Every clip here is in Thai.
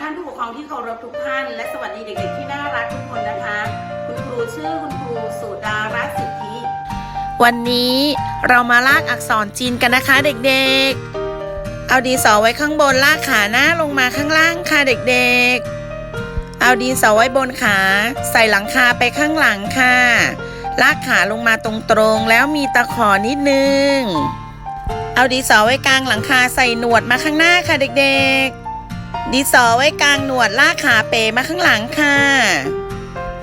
ท่านผู้ปกครองที่เคารพทุกท่าน และสวัสดีเด็กๆที่น่ารักทุกคนนะคะ คุณครูชื่อคุณครูสุดารัตน์สิทธิ วันนี้เรามาลากอักษรจีนกันนะคะเด็กๆ เอาดินสอไว้ข้างบนลากขาหน้าลงมาข้างล่างค่ะเด็กๆ เอาดินสอไว้บนขา ใส่หลังคาไปข้างหลังค่ะ ลากขาลงมาตรงๆ แล้วมีตะขอนิดนึง เอาดินสอไว้กลางหลังคาใส่หนวดมาข้างหน้าค่ะเด็กๆ ดินสอไว้กลางหนวดลากขาเป๋มาข้างหลังค่ะ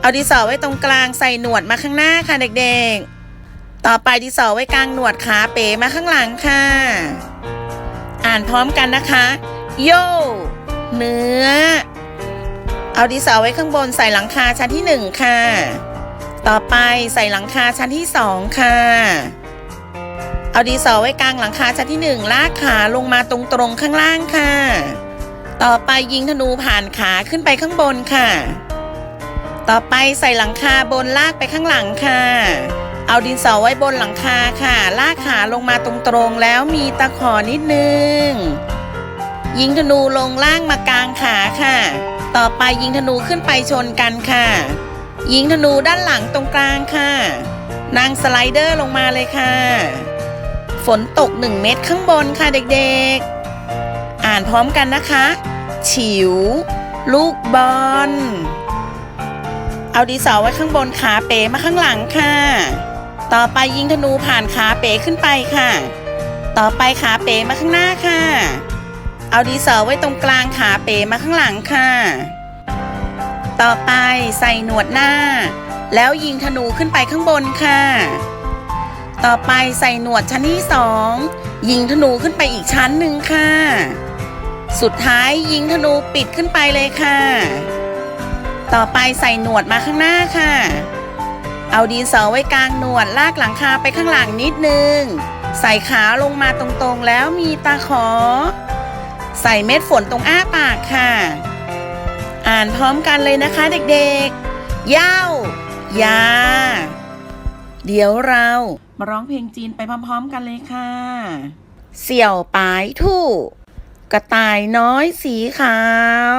เอาดินสอไว้ตรงกลางใส่หนวดมาข้างหน้าค่ะเด็กๆ ต่อไปดินสอไว้กลางหนวดขาเป๋มาข้างหลังค่ะ อ่านพร้อมกันนะคะ โยเนื้อ เอาดินสอไว้ข้างบนใส่หลังคาชั้นที่หนึ่งค่ะ ต่อไปใส่หลังคาชั้นที่สองค่ะ เอาดินสอไว้กลางหลังคาชั้นที่หนึ่งลากขาลงมาตรงๆข้างล่างค่ะ ต่อไปยิงธนูผ่านขาขึ้นไปข้างบนค่ะ ต่อไปใส่หลังคาบนลากไปข้างหลังค่ะ เอาดินสอไว้บนหลังคาค่ะ ลากขาลงมาตรงๆ แล้วมีตะขอนิดนึง ยิงธนูลงล่างมากลางขาค่ะ ต่อไปยิงธนูขึ้นไปชนกันค่ะ ยิงธนูด้านหลังตรงกลางค่ะ นางสไลเดอร์ลงมาเลยค่ะ ฝนตกหนึ่งเม็ดข้างบนค่ะเด็กๆ อ่านพร้อมกันนะคะ ฉิว ลูกบอล เอาดีสอไว้ข้างบนขาเป๋มาข้างหลังค่ะ ต่อไปยิงธนูผ่านขาเป๋ขึ้นไปค่ะ ต่อไปขาเป๋มาข้างหน้าค่ะ เอาดีสอไว้ตรงกลางขาเป๋มาข้างหลังค่ะ ต่อไปใส่หนวดหน้า แล้วยิงธนูขึ้นไปข้างบนค่ะ ต่อไปใส่หนวดชั้นที่สองยิงธนูขึ้นไปอีกชั้นหนึ่งค่ะ สุดท้ายยิงธนูปิดขึ้นไปเลยค่ะ ต่อไปใส่หนวดมาข้างหน้าค่ะ เอาดินสอไว้กลางหนวดลากหลังคาไปข้างหลังนิดนึง ใส่ขาลงมาตรงๆแล้วมีตาขอ ใส่เม็ดฝนตรงอ้าปากค่ะ อ่านพร้อมกันเลยนะคะเด็กๆ เย่ายา เดี๋ยวเรามาร้องเพลงจีนไปพร้อมๆกันเลยค่ะ เสี่ยวปายทู่ กระต่ายน้อยสีขาว